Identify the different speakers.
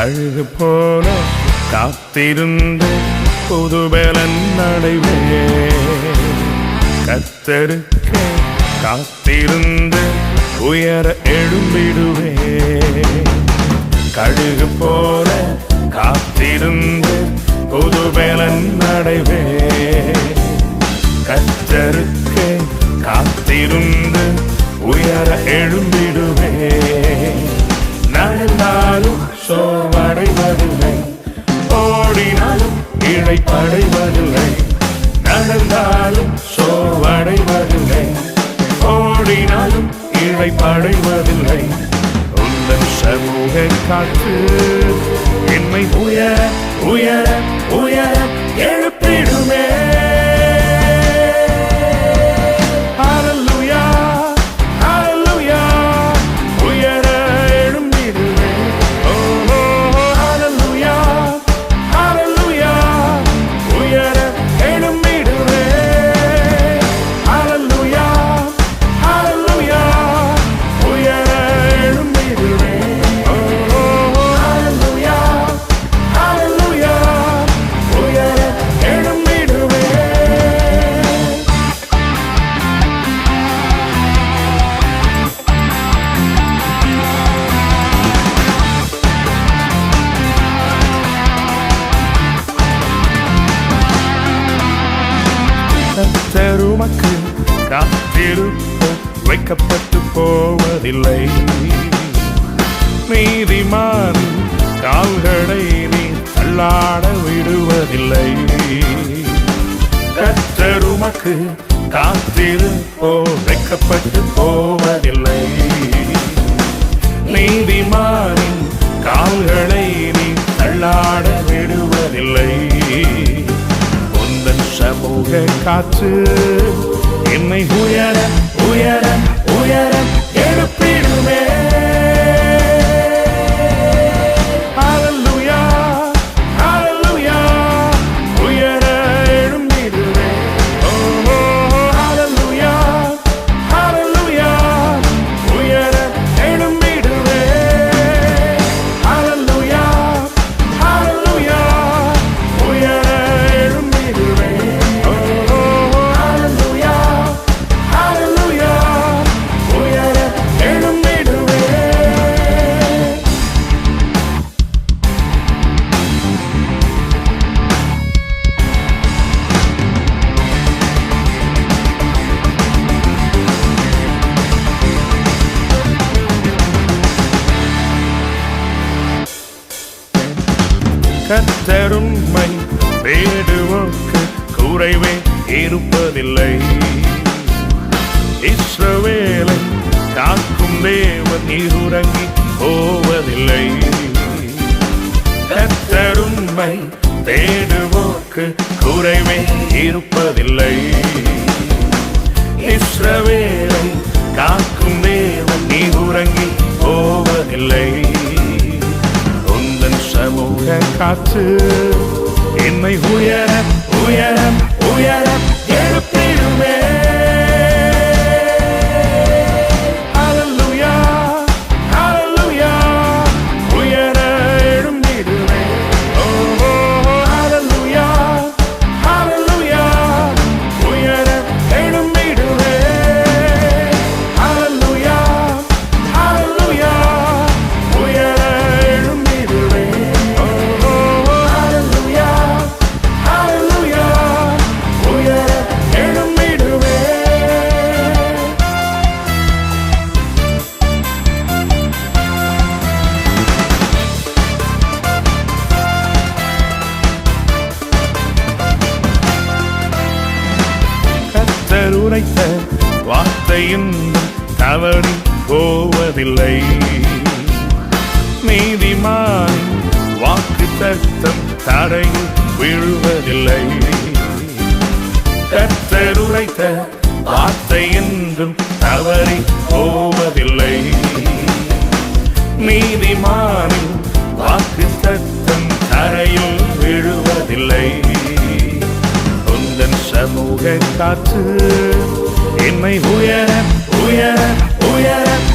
Speaker 1: கழுகு போல காத்திருந்த புதுபலன் நடைவே கத்தருக்க காத்திருந்த உயர எழும்பிடுவே கழுகு போல காத்திருந்து புதுபலன் நடைவே சோர்வை படைவதில்லை. நடந்தாலும் சோர்வடைவதில்லை. ஓடினாலும் இழைப்படைவதில்லை உந்தன் சமூக காற்று என்னை உயர உயர உயர எழு கத்தருமக்கு காத்திருப்ப வைக்கப்பட்டு போவதில்லை. நீதிமான் கால்களை நீ தள்ளாட விடுவதில்லை. கத்தருமக்கு காத்திருப்போ வைக்கப்பட்டு போவதில்லை. நீதிமானின் கால்களை நீ தள்ளாட விடுவதில்லை. சமூக காற்று. என்னை உயர உயர உயர கத்தருண்மை வேடுவோக்கு குறைவே இருப்பதில்லை. இஸ்ரவேலை காக்கும் தேவன் இருறங்கி போவதில்லை. கத்தருண்மை தேடுவோக்கு குறைவே இருப்பதில்லை. இஸ்ரவேல் காற்று. என்னை உயர உயர உயர உரைத்த வார்த்தையும் தவறி போவதில்லை. நீதிமான் வாக்கு தத்தம் தடையில் விழுவதில்லை. கத்தர் உரைத்த வார்த்தை என்றும் தவறி போவதில்லை. நீதிமானின் வாக்கு தத்தம் புகை காற்று. என்னை உயர உயர உயர.